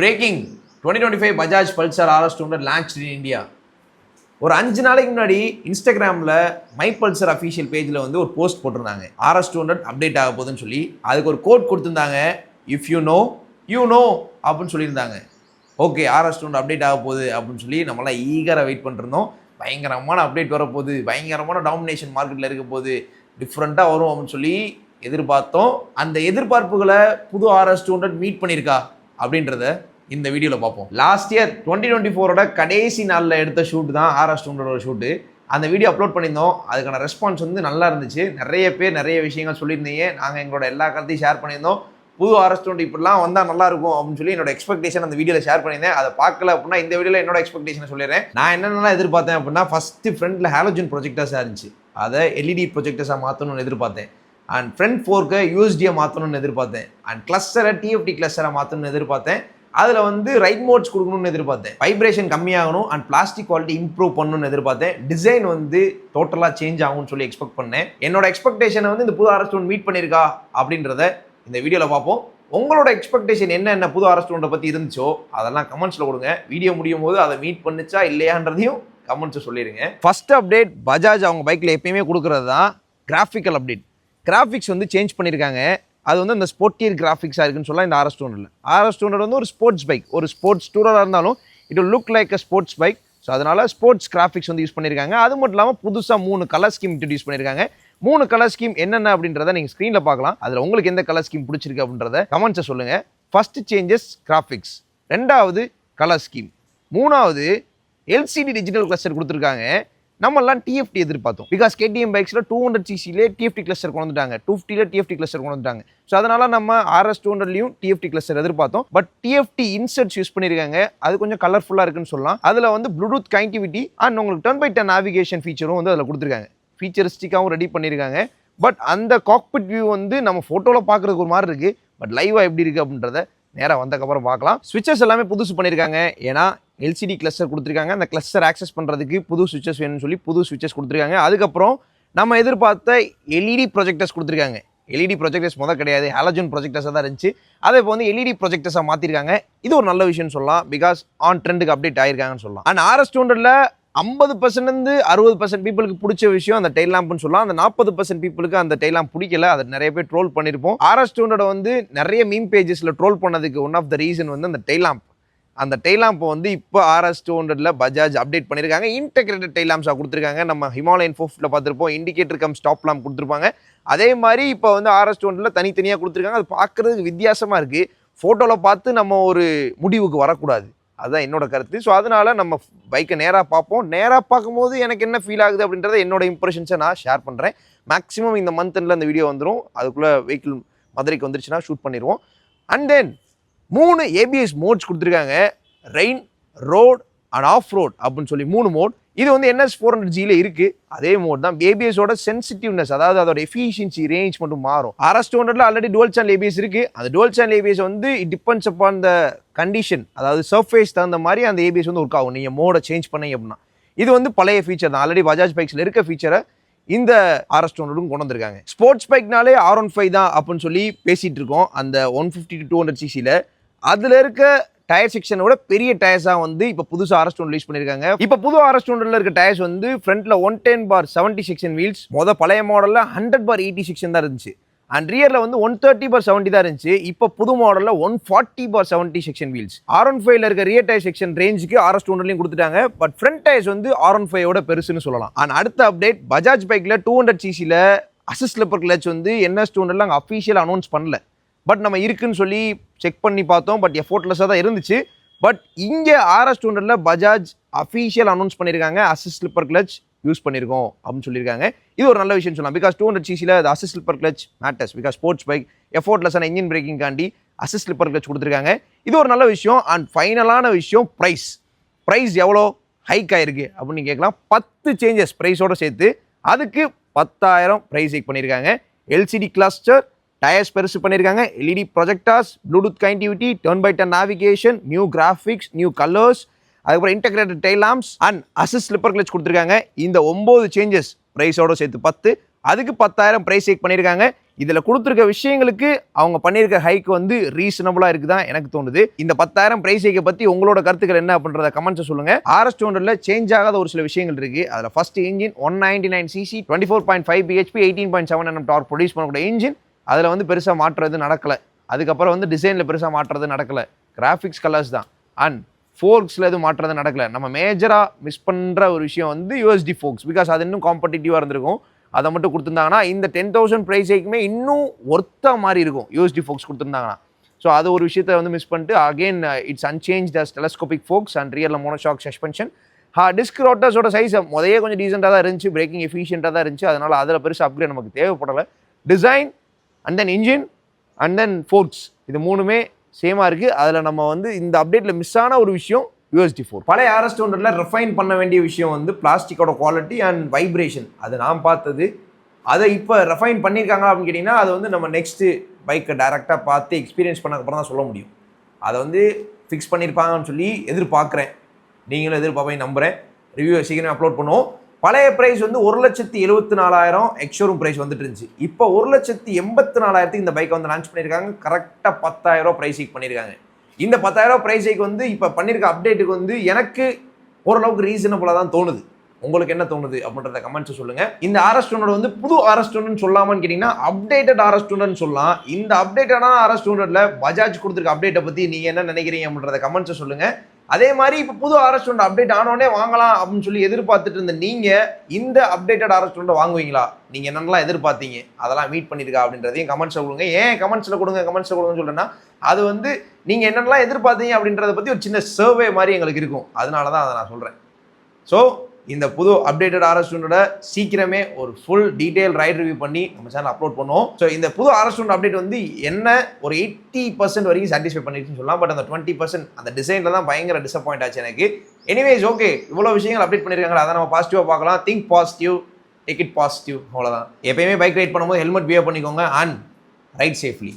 Breaking twenty twenty five Bajaj Pulsar RS two hundred launch in India ஒரு அஞ்சு நாளைக்கு முன்னாடி இன்ஸ்டாகிராமில் மை பல்சர் அஃபீஷியல் பேஜில் வந்து ஒரு போஸ்ட் போட்டிருந்தாங்க. ஆர்எஸ் டூ ஹண்ட்ரட் அப்டேட் ஆக போகுதுன்னு சொல்லி அதுக்கு ஒரு கோட் கொடுத்துருந்தாங்க. If you know you know அப்படின்னு சொல்லியிருந்தாங்க. ஓகே ஆர்எஸ் டூ அப்டேட் ஆக போகுது அப்படின்னு சொல்லி நம்மளாம் ஈகராக வெயிட் பண்ணிருந்தோம் பயங்கரமான அப்டேட் வரப்போகுது. பயங்கரமான டாமினேஷன் மார்க்கெட்டில் இருக்க போகுது. டிஃப்ரெண்ட்டாக வரும் அப்படின்னு சொல்லி எதிர்பார்த்தோம். அந்த எதிர்பார்ப்புகளை புது ஆர்எஸ் டூ ஹண்ட்ரட் மீட் பண்ணியிருக்கா? அப்படின்றத இந்த வீடியோவில் பார்ப்போம். லாஸ்ட் இயர் டுவெண்ட்டி டுவெண்ட்டி ஃபோரோட கடைசி நாளில் எடுத்த ஷூட் தான் ஆர்எஸ் ஸ்டூண்டோட ஷூட்டு அந்த வீடியோ அப்லோட் பண்ணியிருந்தோம். அதுக்கான ரெஸ்பான்ஸ் வந்து நல்லா இருந்துச்சு. நிறைய பேர் நிறைய விஷயங்கள் சொல்லியிருந்தீங்க. நாங்கள் எங்களோட எல்லா கருத்தையும் ஷேர் பண்ணியிருந்தோம். புது ஆர்எஸ் டுவெண்ட்டி இப்படிலாம் வந்தால் நல்லா இருக்கும் அப்படின்னு சொல்லி என்னோட எக்ஸ்பெக்டேஷன் அந்த வீடியோவில் ஷேர் பண்ணியிருந்தேன். அதை பார்க்கல அப்படின்னா இந்த வீடியோவில் என்னோட எக்ஸ்பெக்டேஷன் சொல்லிடுறேன். நான் என்னென்னலாம் எதிர்பார்த்தேன் அப்படின்னா ஃபஸ்ட்டு ஃப்ரண்டில் ஹாலோஜன் ப்ரொஜெக்டர்ஸாக இருந்துச்சு. அதை எல்இடி ப்ரொஜெக்டர்ஸாக மாற்றணும்னு எதிர்பார்த்தேன். அண்ட் ஃப்ரண்ட் ஃபோர்க்கை யூஎஸ்டியை மாற்றணும்னு எதிர்பார்த்தேன். அண்ட் கிளஸ்டரை டிஎஃப்டி கிளஸ்டரை மாற்றணும்னு எதிர்பார்த்தேன். அதில் வந்து ரைட் மோட்ஸ் கொடுக்கணும்னு எதிர்பார்த்தேன். வைப்ரேஷன் கம்மியாகணும் அண்ட் பிளாஸ்டிக் குவாலிட்டி இம்ப்ரூவ் பண்ணணும்னு எதிர்பார்த்தேன். டிசைன் வந்து டோட்டலாக சேஞ்ச் ஆகும்னு சொல்லி எக்ஸ்பெக்ட் பண்ணேன். என்னோட எக்ஸ்பெக்டேஷனை வந்து இந்த புது அரஸ்டோன் மீட் பண்ணியிருக்கா அப்படின்றத இந்த வீடியோவில் பார்ப்போம். உங்களோட எக்ஸ்பெக்டேஷன் என்ன என்ன புது அரஸ்டோனை பற்றி இருந்துச்சோ அதெல்லாம் கமெண்ட்ஸில் கொடுங்க. வீடியோ முடியும் போது அதை மீட் பண்ணுச்சா இல்லையான்றதையும் கமெண்ட்ஸை சொல்லிடுங்க ஃபஸ்ட் அப்டேட் பஜாஜ் அவங்க பைக்கில் எப்பயுமே கொடுக்குறது தான் கிராஃபிக்கல் அப்டேட் கிராஃபிக்ஸ் வந்து சேஞ்ச் பண்ணியிருக்காங்க அது வந்து இந்த ஸ்போர்ட்டியர் கிராஃபிக்ஸாக இருக்குன்னு சொல்லலாம். இந்த ஆர்எஸ் டூனரில் ஆர்எஸ் டூனர் வந்து ஒரு ஸ்போர்ட்ஸ் பைக் ஒரு ஸ்போர்ட்ஸ் டூரராக இருந்தாலும் it look like a sports bike so அதனால் ஸ்போர்ட்ஸ் கிராஃபிக்ஸ் வந்து யூஸ் பண்ணியிருக்காங்க அது மட்டும் இல்லாமல் புதுசாக மூணு கலர் ஸ்கீம் இன்ட்ரடியூஸ் பண்ணியிருக்காங்க மூணு கலர் ஸ்கீம் என்னென்ன அப்படின்றத நீங்கள் ஸ்க்ரீனில் பார்க்கலாம். அதில் உங்களுக்கு எந்த கலர் ஸ்கீம் பிடிச்சிருக்கு அப்படின்றத கமெண்ட்ஸை சொல்லுங்கள் ஃபஸ்ட்டு சேஞ்சஸ் கிராஃபிக்ஸ் ரெண்டாவது கலர் ஸ்கீம் மூணாவது எல்சிடி டிஜிட்டல் கிளஸ்டர் கொடுத்துருக்காங்க. நம்மலாம் டிஎஃப்டி எதிர்பார்த்தோம். பிகாஸ் கேடிஎம் பைக்ஸில் டூ ஹண்ட்ரட் சிசிலே டிஎஃப்டி கிளஸ்டர் கொண்டு வந்துட்டாங்க டூ ஃபிஃப்டியில் டிஎஃப்டி கிளஸ்டர் கொண்டு வந்துட்டாங்க ஸோ அதனால் நம்ம ஆர்எஸ் டூ ஹண்ட்ரட்லையும் டிஎஃப்டி கிளஸ்டர் எதிர்பார்த்தோம். பட் டிஎஃப்டி இன்சர்ட்ஸ் யூஸ் பண்ணியிருக்காங்க. அது கொஞ்சம் கலர்ஃபுல்லாக இருக்குன்னு சொல்லலாம். அதில் வந்து ப்ளூடூத் கனெக்டிவிட்டி அண்ட் உங்களுக்கு டர்ன் பை டர்ன் நாவிகேஷன் ஃபீச்சரும் வந்து அதில் கொடுத்துருக்காங்க. ஃபீச்சரிஸ்டிக்காகவும் ரெடி பண்ணியிருக்காங்க. பட் அந்த காக்பிட் வியூ வந்து நம்ம ஃபோட்டோவில் பார்க்குறதுக்கு ஒரு மாதிரி இருக்குது பட் லைவாக எப்படி இருக்குது அப்படின்றத நேராக வந்ததுக்கப்புறம் பார்க்கலாம். ஸ்விட்சஸ் எல்லாமே புதுசு பண்ணியிருக்காங்க. ஏன்னா எல்சிடி கிளஸ்டர் கொடுத்துருக்காங்க. அந்த கிளஸ்டர் ஆக்சஸ் பண்ணுறதுக்கு புது சுவிச்சஸ் வேணும்னு சொல்லி புது சுவிச்சஸ் கொடுத்துருக்காங்க. அதுக்கப்புறம் நம்ம எதிர்பார்த்த எல்இடி ப்ரொஜெக்டர்ஸ் கொடுத்துருக்காங்க. எல்இடி ப்ரொஜெக்டர்ஸ் முதல் கிடையாது. ஹாலஜன் ப்ரொஜெக்டர்ஸாக தான் இருந்துச்சு. அதை இப்போ வந்து எல்இடி ப்ரொஜெக்டர்ஸாக மாற்றிருக்காங்க இது ஒரு நல்ல விஷயம்னு சொல்லலாம். பிகாஸ் ஆன் ட்ரெண்டுக்கு அப்டேட் ஆயிருக்காங்கன்னு சொல்லலாம். அண்ட் ஆர்எஸ் டூண்டரில் ஐம்பது பர்சன்ட்லேருந்து அறுபது பர்சன்ட் பீப்புளுக்கு பிடிச்ச விஷயம் அந்த டெய்ல் லேம்ப்னு சொல்லலாம். அந்த நாற்பது பர்சன்ட் பீப்புளுக்கு அந்த டெய்ல் லேம்ப் பிடிக்கல. அதை நிறைய பேர் ட்ரோல் பண்ணியிருப்போம் ஆர்எஸ் டூண்டோட வந்து நிறைய மீம் பேஜஸில் ட்ரோல் பண்ணதுக்கு ஒன் ஆஃப் த ரீசன் வந்து அந்த டெய்ல் லேம்ப் அந்த டெய்லாம்பை வந்து இப்போ ஆர்எஸ் டூ ஹண்ட்ரட்ல பஜாஜ் அப்டேட் பண்ணியிருக்காங்க இன்டெகிரேட்டட் டெய்லாம்ஸாக கொடுத்துருக்காங்க. நம்ம ஹிமாலயன் ஃபோஃப்டில் பார்த்துருப்போம். இண்டிகேட்டர் கம் ஸ்டாப் லாம் கொடுத்துருப்பாங்க. அதே மாதிரி இப்போ வந்து ஆர்எஸ் டூ ஹண்ட்ரட்ல தனித்தனியாக கொடுத்துருக்காங்க. அது பார்க்குறதுக்கு வித்தியாசமாக இருக்குது ஃபோட்டோவில் பார்த்து நம்ம ஒரு முடிவுக்கு வரக்கூடாது. அதுதான் என்னோட கருத்து. ஸோ அதனால் நம்ம பைக்கை நேராக பார்ப்போம். நேராக பார்க்கும்போது எனக்கு என்ன ஃபீல் ஆகுது அப்படின்றத என்னோட இம்ப்ரெஷன்ஸை நான் ஷேர் பண்ணுறேன் மேக்ஸிமம் இந்த மந்த் எண்டில் அந்த வீடியோ வந்துடும் அதுக்குள்ளே வெஹிக்கிள் மதுரைக்கு வந்துருச்சுன்னா ஷூட் பண்ணிடுவோம் அண்ட் தென் மூணு ஏபிஎஸ் மோட்ஸ் கொடுத்துருக்காங்க. Rain road and off road அப்படின்னு சொல்லி மூணு மோட் இது வந்து என்எஸ் ஃபோர் ஹண்ட்ரட் ஜியில் இருக்குது அதே மோட் தான். ஏபிஎஸோட சென்சிட்டிவ்னஸ் அதாவது அதோட எஃபிஷியன்சி ரேஞ்ச் மட்டும் மாறும். ஆர்எஸ் டூ ஹண்ட்ரட்ல ஆல்ரெடி டுவல் சேனல் ஏபிஎஸ் இருக்குது அந்த டுவல் சேனல் ஏபிஎஸ் வந்து it depends upon the condition அதாவது சர்ஃபேஸ் தகுந்த மாதிரி அந்த ஏபிஎஸ் வந்து ஒர்க் ஆகும். நீங்கள் மோடை சேஞ்ச் பண்ணீங்க அப்படின்னா. இது வந்து பழைய ஃபீச்சர் தான். ஆல்ரெடி பஜாஜ் பைக்ஸில் இருக்க ஃபீச்சரை இந்த ஆர்எஸ் டூ ஹண்ட்ரடும் கொண்டு வந்திருக்காங்க. ஸ்போர்ட்ஸ் பைக்னாலே ஆர் ஒன் ஃபைவ் தான் அப்படின்னு சொல்லி பேசிகிட்டு இருக்கோம். அந்த one fifty to two hundred சிசியில் அதில் இருக்க டயர் செக்ஷனோட பெரிய டயர்ஸாக வந்து இப்போ புதுசாக ஆர்எஸ் டூன் ரிலீஸ் பண்ணியிருக்காங்க இப்போ புது ஆர்எஸ் டூனில் இருக்க டயர்ஸ் வந்து ஃப்ரண்ட்டில் one ten by seventy section wheels மொதல் பழைய மாடலில் ஹண்ட்ரட் பார் எயிட்டி செக்ஷன் தான் இருந்துச்சு. அண்ட் ரியரில் வந்து ஒன் தேர்ட்டி பார் செவன்ட்டி தான் இருந்துச்சு. இப்போ புது மாடலில் one forty by seventy section wheels R one ஃபைவ்ல இருக்க ரியர் டயர் செக்ஷன் ரேஞ்சுக்கு ஆர்எஸ் டூன்லையும் கொடுத்துட்டாங்க. பட் ஃப்ரண்ட் டயர்ஸ் வந்து ஆர் ஒன் ஃபைவோட பெருசுன்னு சொல்லலாம். அண்ட் அடுத்த அப்டேட் பஜாஜ் பைக்கில் டூ ஹண்ட்ரட் சிசியில் அசிஸ்ட் லெப்பர் கிளச் வந்து என்எஸ் டூ ஹண்ட்ரட்ல அங்கே அஃபீஷியல் அனௌன்ஸ் பண்ணல. பட் நம்ம இருக்குன்னு சொல்லி செக் பண்ணி பார்த்தோம். பட் எஃபோர்ட்லெஸ்ஸாக தான் இருந்துச்சு. பட் இங்கே ஆர்எஸ் டூ ஹண்ட்ரட்ல பஜாஜ் அஃபீஷியல் அனௌன்ஸ் பண்ணியிருக்காங்க. அசிஸ் ஸ்லிப்பர் கிளச் யூஸ் பண்ணியிருக்கோம் அப்படின்னு சொல்லியிருக்காங்க. இது ஒரு நல்ல விஷயம் சொல்லலாம். பிகாஸ் டூ ஹண்ட்ரட் சிசியில் அது assist slipper clutch matters because sports bike எஃபோர்ட்லெஸ்ஸான engine braking காண்டி ஸ்லிப்பர் கிளச் கொடுத்துருக்காங்க. இது ஒரு நல்ல விஷயம். அண்ட் ஃபைனலான விஷயம் ப்ரைஸ் ப்ரைஸ் எவ்வளோ? ஹைக் ஆயிருக்கு அப்படின்னு கேட்கலாம். பத்து சேஞ்சஸ் ப்ரைஸோடு சேர்த்து அதுக்கு பத்தாயிரம் ப்ரைஸ் ஹைக் பண்ணியிருக்காங்க. எல்சிடி கிளஸ்டர் டயர்ஸ் பெருசு பண்ணியிருக்காங்க LED projectors Bluetooth connectivity turn by turn navigation new graphics new colours அதுக்கப்புறம் integrated tail and assist slipper clutch கொடுத்துருக்காங்க. இந்த ஒம்பது சேஞ்சஸ் ப்ரைஸோட சேர்த்து பத்து அதுக்கு பத்தாயிரம் ப்ரைஸ் ஹைக் பண்ணியிருக்காங்க இதில் கொடுத்துருக்க விஷயங்களுக்கு அவங்க பண்ணியிருக்க ஹைக் வந்து ரீசனபுளாக இருக்குதான் எனக்கு தோணுது. இந்த பத்தாயிரம் ப்ரைஸ் ஹைக்கை பற்றி உங்களோட கருத்துக்கள் என்ன அப்படின்றத கமெண்ட்ஸை சொல்லுங்கள் ஆர்எஸ் டூ ஹண்ட்ரட்ல சேஞ்ச் ஆகாத ஒரு சில விஷயங்கள் இருக்குது அதில் first engine one ninety nine CC twenty four point five BHP eighteen point seven NM torque produce பண்ணக்கூடிய இன்ஜின் அதில் வந்து பெருசாக மாற்றுறது நடக்கலை. அதுக்கப்புறம் வந்து டிசைனில் பெருசாக மாற்றுறது நடக்கலை. கிராஃபிக்ஸ் கலர்ஸ் தான். அண்ட் ஃபோர்க்ஸில் எதுவும் மாற்றுறது நடக்கல. நம்ம மேஜராக மிஸ் பண்ணுற ஒரு விஷயம் வந்து யூஎஸ்டி ஃபோக்ஸ் பிகாஸ் அது இன்னும் காம்படிட்டிவாக இருந்திருக்கும். அதை மட்டும் கொடுத்துருந்தாங்கன்னா இந்த டென் தௌசண்ட் ப்ரைஸைக்குமே இன்னும் ஒர்த்தாக மாதிரி இருக்கும். யூஎஸ்டி ஃபோக்ஸ் கொடுத்துருந்தாங்கன்னா. ஸோ அது ஒரு விஷயத்தை வந்து மிஸ் பண்ணிட்டு again it's unchanged the telescopic forks and real monoshock suspension ஹா டிஸ்க் ரோட்டர்ஸோட சைஸ் முதலே கொஞ்சம் டீசெண்டாக தான் இருந்துச்சு. பிரேக்கிங் எஃபிஷியண்ட்டாக தான் இருந்துச்சு. அதனால் அதில் பெருசாக அப்கிரேட் நமக்கு தேவைப்படலை. Design and then engine and then forks இது மூணுமே சேமாக இருக்குது அதில் நம்ம வந்து இந்த அப்டேட்டில் மிஸ் ஆன ஒரு விஷயம் யூஎஸ்டி ஃபோர் பழைய ஆர்எஸ் டூண்டரில் ரிஃபைன் பண்ண வேண்டிய விஷயம் வந்து பிளாஸ்டிக்கோட குவாலிட்டி அண்ட் வைப்ரேஷன் அது நான் பார்த்தது. அதை இப்போ ரெஃபைன் பண்ணியிருக்காங்க அப்படின்னு கேட்டிங்கன்னா அது வந்து நம்ம நெக்ஸ்ட்டு பைக்கை டேரெக்டாக பார்த்து எக்ஸ்பீரியன்ஸ் பண்ணக்கப்புறம் தான் சொல்ல முடியும். அதை வந்து ஃபிக்ஸ் பண்ணியிருப்பாங்கன்னு சொல்லி எதிர்பார்க்குறேன். நீங்களும் எதிர்பார்ப்பேன் நம்புகிறேன் ரிவ்யூ சீக்கிரம் அப்லோட் பண்ணுவோம். பழைய ப்ரைஸ் வந்து ஒரு லட்சத்தி எழுபத்தி நாலாயிரம் எக்ஷோரூம் ப்ரைஸ் வந்துட்டு இருந்துச்சு. இப்போ ஒரு லட்சத்தி எண்பத்தி நாலாயிரத்துக்கு இந்த பைக்கை வந்து லான்ச் பண்ணியிருக்காங்க. கரெக்டாக பத்தாயிரம் ப்ரைஸ் ஹைக் பண்ணியிருக்காங்க. இந்த பத்தாயிரம் ப்ரைஸ் ஹைக் வந்து இப்போ பண்ணியிருக்க அப்டேட்டுக்கு வந்து எனக்கு ஓரளவுக்கு ரீசனபுளாக தான் தோணுது. உங்களுக்கு என்ன தோணுது அப்படின்றத கமெண்ட்ஸ் சொல்லுங்க. இந்த ஆர்எஸ் ஸ்டூடெண்ட் வந்து புது ஆர்எஸ் ஸ்டூடெண்ட் சொல்லாமான்னு கேட்டிங்கன்னா அப்டேட்டட் ஆர்எஸ் ஸ்டூடெண்ட் சொல்லலாம். இந்த அப்டேட்டடான ஆர்எஸ் ஸ்டூடெண்ட்ல பஜாஜ் கொடுத்துருக்க அப்டேட்டை பற்றி நீங்கள் என்ன நினைக்கிறீங்க அப்படின்றத கமெண்ட்ஸ் சொல்லுங்க. அதே மாதிரி இப்போ புது ஆர்எஸ் அப்டேட் ஆனோடனே வாங்கலாம் அப்படின்னு சொல்லி எதிர்பார்த்துட்டு இருந்த நீங்கள் இந்த அப்டேட்டட் ஆர்எஸ் ஸ்டூடெண்ட் வாங்குவீங்களா? நீங்கள் என்னென்னலாம் எதிர்பார்த்தீங்க? அதெல்லாம் மீட் பண்ணியிருக்கா அப்படின்றதையும் கமெண்ட்ஸில் கொடுங்க. ஏன் கமெண்ட்ஸில் கொடுங்க? கமெண்ட்ஸில் கொடுங்கன்னு சொல்லுன்னா அது வந்து நீங்கள் என்னென்னலாம் எதிர்பார்த்தீங்க அப்படின்றத பற்றி ஒரு சின்ன சர்வே மாதிரி எங்களுக்கு இருக்கும். அதனால தான் அதை நான் சொல்கிறேன் ஸோ இந்த புது அப்டேட்டட் ஆர்எஸ்டூனோட சீக்கிரமே ஒரு ஃபுல் டீடைல் ரைட் ரிவ்யூ பண்ணி நம்ம சேனல் அப்லோட் பண்ணுவோம். ஸோ இந்த புது ஆர்எஸ்டூன் அப்டேட் வந்து என்ன ஒரு எயிட்டி பர்சன்ட் வரைக்கும் சாட்டிஸ்ஃபை பண்ணிடுச்சுன்னு சொல்லலாம். பட் அந்த டுவெண்ட்டி பர்சன்ட் அந்த டிசைனில் தான் பயங்கர டிசப்பாயிண்ட் ஆச்சு எனக்கு. எனிவேஸ் ஓகே இவ்வளோ விஷயங்கள் அப்டேட் பண்ணியிருக்காங்க அதை நம்ம பாசிட்டிவாக பார்க்கலாம். Think positive take it positive அவ்வளோதான் எப்பயுமே பைக் ரைட் பண்ணும்போது ஹெல்மெட் பியர் பண்ணிக்கோங்க அண்ட் ரைட் சேஃப்லி